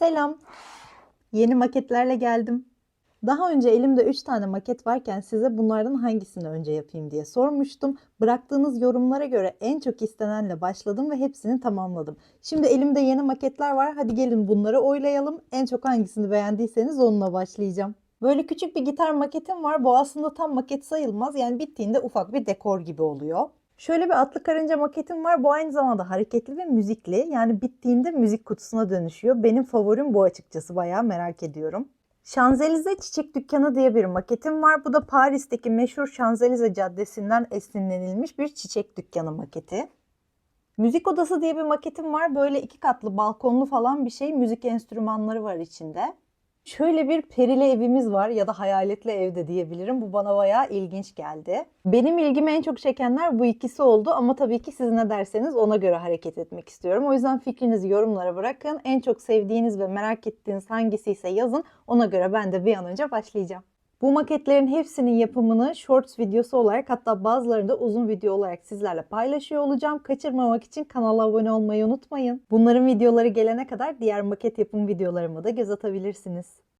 Selam. Yeni maketlerle geldim. Daha önce elimde 3 tane maket varken size bunlardan hangisini önce yapayım diye sormuştum. Bıraktığınız yorumlara göre en çok istenenle başladım ve hepsini tamamladım. Şimdi elimde yeni maketler var. Hadi gelin bunları oylayalım. En çok hangisini beğendiyseniz onunla başlayacağım. Böyle küçük bir gitar maketim var. Bu aslında tam maket sayılmaz. Yani bittiğinde ufak bir dekor gibi oluyor. Şöyle bir atlı karınca maketim var. Bu aynı zamanda hareketli ve müzikli. Yani bittiğinde müzik kutusuna dönüşüyor. Benim favorim bu açıkçası. Bayağı merak ediyorum. Şanzelize Çiçek Dükkanı diye bir maketim var. Bu da Paris'teki meşhur Şanzelize Caddesi'nden esinlenilmiş bir çiçek dükkanı maketi. Müzik odası diye bir maketim var. Böyle iki katlı balkonlu falan bir şey. Müzik enstrümanları var içinde. Şöyle bir perili evimiz var ya da hayaletli evde diyebilirim. Bu bana bayağı ilginç geldi. Benim ilgimi en çok çekenler bu ikisi oldu ama tabii ki siz ne derseniz ona göre hareket etmek istiyorum. O yüzden fikrinizi yorumlara bırakın. En çok sevdiğiniz ve merak ettiğiniz hangisi ise yazın. Ona göre ben de bir an önce başlayacağım. Bu maketlerin hepsinin yapımını shorts videosu olarak hatta bazılarını da uzun video olarak sizlerle paylaşıyor olacağım. Kaçırmamak için kanala abone olmayı unutmayın. Bunların videoları gelene kadar diğer maket yapım videolarıma da göz atabilirsiniz.